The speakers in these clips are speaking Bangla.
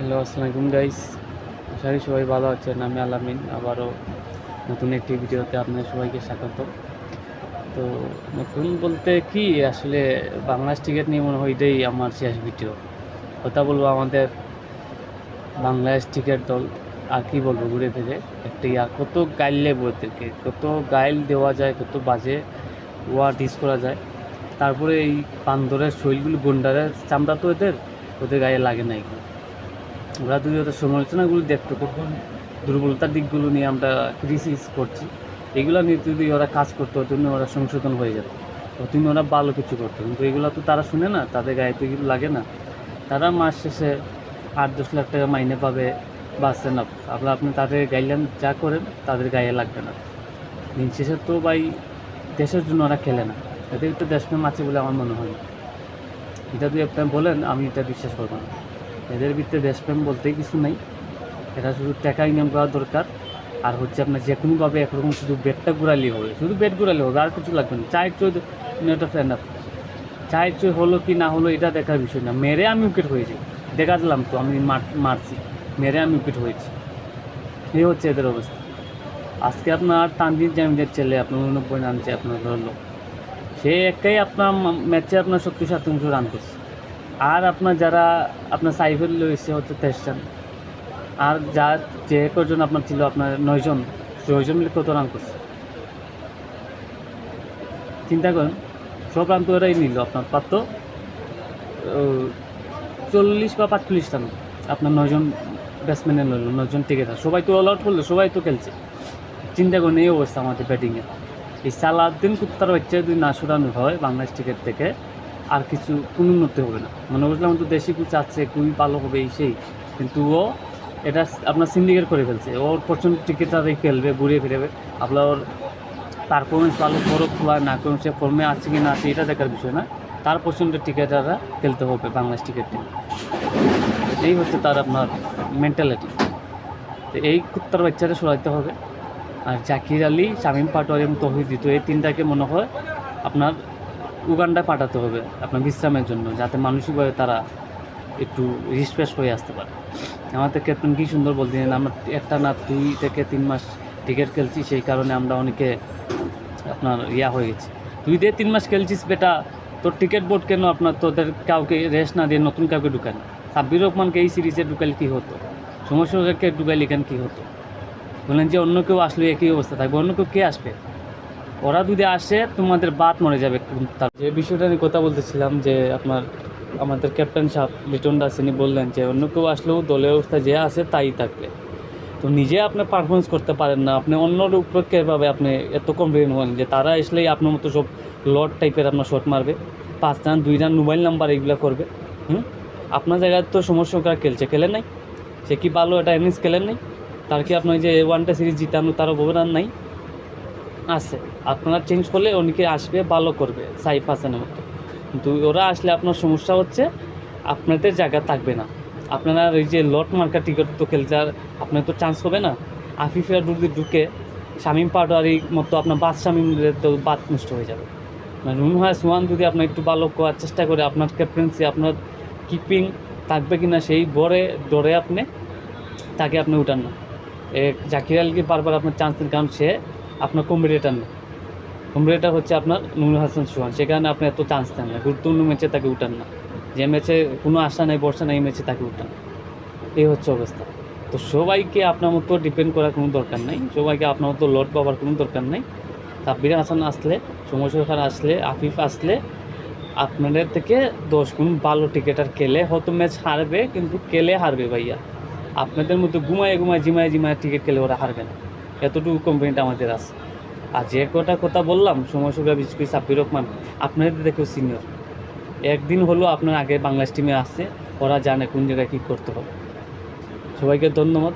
হ্যালো আসসালামাইকুম গাইস আশা করি সবাই ভালো আছেন, আমি আলামিন, আবারও নতুন একটি ভিডিওতে আপনার সবাইকে স্বাগত। তো নতুন বলতে কি, আসলে বাংলাদেশ টিকিট নিয়ে মনে হয় এটাই আমার শেষ ভিডিও। কথা বলব আমাদের বাংলাদেশ টিকিট দল, আর কি বলব ঘুরে ফিরে একটা আর কত গাইলে ওদেরকে, কত গাইল দেওয়া যায়, কত বাজে ওয়ার্ড ইউজ করা যায়। তারপরে এই বান্দরের শৈলগুলো, গন্ডারের চামড়া তো এদের ওদের গায়ে লাগে না এগুলো। ওদের সমালোচনাগুলো দেখতো কখন দুর্বলতার দিকগুলো নিয়ে আমরা ক্রিটিসাইজ করছি। এগুলো নিয়ে যদি ওরা কাজ করতো জন্য ওরা সংশোধন হয়ে যেত। জন্য ওরা ভালো কিছু করতো। কিন্তু এগুলো তো তারা শুনে না, তাদের গায়ে তো এগুলো লাগে না। তারা মাস শেষে আট, দশ লাখ টাকা মাইনে পাবে বাঁচছে না। আপনার আপনি তাদের গাইডলাইন যা করেন, তাদের গায়ে লাগবে না। দিন শেষে তো ভাই দেশের জন্য ওরা খেলে না। এদের তো দেশপ্রেম আছে বলে আমার মনে হয় এটা যদি আপনি বলেন, আমি এটা বিশ্বাস করব না। এদের ভিতরে দেশপ্রেম বলতেই কিছু নাই। এটা শুধু টাকা ইনকাম করা দরকার। আর হচ্ছে আপনার যে কোনোভাবে একরকম শুধু বেডটা ঘুরালেই হবে। শুধু বেড ঘুরালে হবে, আর কিছু লাগবে না। চায়ের চই এটা ফ্যান আপ চায়ের চই হলো কি না হলো এটা দেখার বিষয় না। মেরে আমি উইকেট হয়েছি দেখা দিলাম তো, আমি মার- মারছি। মেরে আমি উইকেট হয়েছি। এই হচ্ছে এদের অবস্থা। আজকে আপনার তানজিদ জামিদের ছেলে, আপনার উননব্বই রানছে আপনার ধরলো। সে একাই আপনার ম্যাচে আপনার সত্তর শতাংশ রান করছে। আর আপনার যারা আপনার সাইফের রয়েছে হচ্ছে তেইশ রান আর যার যে কজন আপনার ছিল, আপনার নয়জন নয়জন মিলে কত রান করছে? চিন্তা করেন, সব রান তো ওরাই নিল আপনার পাত্র চল্লিশ বা পাঁচচল্লিশ রান আপনার নয়জন ব্যাটসম্যানের নিল, নয়জন টিকেট সবাই তো অল আউট করল, সবাই তো খেলছে। চিন্তা করেন, এই অবস্থা আমাদের ব্যাটিংয়ে এই সালাদ্দিন কুত্তার বাচ্চা যদি না সরানো হয়, বাংলাদেশ টিকিট থেকে আর কিছু কোনো উন্নতি হবে না। মনে করছিলাম তো দেশি কুচ আছে, খুবই ভালো হবে এই সেই। কিন্তু ও এটা আপনার সিন্ডিকেট করে ফেলছে। ওর পছন্দ টিকিটারই খেলবে, ঘুরিয়ে ফিরবে। আপনার ওর পারফরমেন্স ভালো করুক বা না করুক সে ফর্মে আছে কি না আছে, এটা দেখার বিষয় না। তার পছন্দের টিকিটাররা খেলতে হবে বাংলাদেশ টিকিট টিম এই হচ্ছে তার আপনার মেন্টালিটি তো এই কুত্তার বাচ্চাটা সরাইতে হবে। আর জাকির আলী, শামীম পাটোয়ারি এবং তহিদ ঋতু এই তিনটাকে মনে হয় আপনার উগান্ডায় পাঠাতে হবে আপনার বিশ্রামের জন্য, যাতে মানসিকভাবে তারা একটু রিফ্রেশ হয়ে আসতে পারে। আমাদের ক্যাপ্টেন কি সুন্দর বলছিলেন আমরা একটা না দুই থেকে তিন মাস ক্রিকেট খেলছি, সেই কারণে আমরা অনেকে আপনার ইয়া হয়ে গেছি। দুই থেকে তিন মাস খেলছিস বেটা, তোর টিকিট বোর্ড কেন আপনার তোদের কাউকে রেস্ট না দিয়ে নতুন কাউকে ঢুকান সাব্বির রহমানকে এই সিরিজে ঢুকালে কী হতো? সমস্যাকে ঢুকাইলে কেন কী হতো? বললেন যে অন্য কেউ আসলে একই অবস্থা থাকবে অন্য কেউ কে আসবে? ওরা যদি আসে, তোমাদের বাদ মরে যাবে। যে বিষয়টা নিয়ে কথা বলতেছিলাম যে আপনার, আমাদের ক্যাপ্টেন সাহেব লিটন দাস বললেন যে অন্য কেউ আসলেও দলের অবস্থা যে আছে তাই থাকবে। তো নিজে আপনি পারফরমেন্স করতে পারেন না। আপনি অন্যর উপর কীভাবে আপনি এত কনফিডেন্ট হন যে তারা আসলেই আপনার মতো সব লড টাইপের আপনার শট মারবে? পাঁচ রান, দুই রান মোবাইল নাম্বার এইগুলো করবে। হুম? আপনার জায়গায় তো সমস্যা খেলছে, খেলেন নাই? সে কি ভালো এটা ইনিংস খেলেন নাই? তার কি আপনার যে ওয়ানটা সিরিজ জিতানো তার অবদান নাই? আছে। আপনারা চেঞ্জ করলে অনেকে আসবে, ভালো করবে, সাইফ হাসানের মতো। কিন্তু ওরা আসলে আপনার সমস্যা হচ্ছে, আপনাদের জায়গা থাকবে না। আপনারা ওই যে লট মার্কা টিকিট তো খেলতে আর আপনার তো চান্স হবে না। আফিফেরা যদি ঢুকে শামীম পাটোয়ারির মতো আপনার বাদ শামীমের তো বাদ নষ্ট হয়ে যাবে। মানে নুন হয় সোয়ান যদি আপনার একটু ভালো করার চেষ্টা করে, আপনার ক্যাপ্টেন্সি আপনার কিপিং থাকবে কি না সেই বরে ডরে আপনি, তাকে আপনি উঠান না। জাকির আলকে বারবার আপনার চান্স দিন কারণ সে আপনার কম্বিনেটার না কম্বিনেটার হচ্ছে আপনার নুর হাসান সোহান। সেখানে আপনি এত চান্স দেন না। গুরুত্বপূর্ণ ম্যাচে তাকে উঠান না। যে ম্যাচে কোনো আশা নেই বর্ষা নেই ম্যাচে তাকে উঠান। এই হচ্ছে অবস্থা। তো সবাইকে আপনার মতো ডিপেন্ড করার কোনো দরকার নেই। সবাইকে আপনার মতো লড পাওয়ার কোনো দরকার নেই। সাব্বির হাসান আসলে সমস্যা খান আসলে, আফিফ আসলে, আপনাদের থেকে দশ গুণ ভালো টিকেটার খেলে হয়তো ম্যাচ হারবে, কিন্তু খেলে হারবে ভাইয়া। আপনাদের মতো ঘুমায় ঘুমায়, জিমায় জিমায় টিকিট খেলে ওরা হারবে না। এতটুকু কমপ্লেন্ট আমাদের আছে। আর যে কটা কথা বললাম সময় সুবিধা বিশেষ করে সাব্বির রহমান, আপনাদের দেখেও সিনিয়র একদিন হলো আপনার আগে বাংলাদেশ টিমে আসছে, ওরা জানে কোন জায়গায় কী করতে হবে। সবাইকে ধন্যবাদ।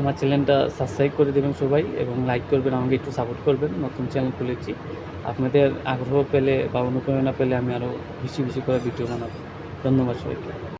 আমার চ্যানেলটা সাবস্ক্রাইব করে দেবেন সবাই এবং লাইক করবেন, আমাকে একটু সাপোর্ট করবেন। নতুন চ্যানেল খুলেছি। আপনাদের আগ্রহ পেলে বা অনুপ্রেরণা পেলে আমি আরও বেশি বেশি করে ভিডিও বানাবো। ধন্যবাদ সবাইকে।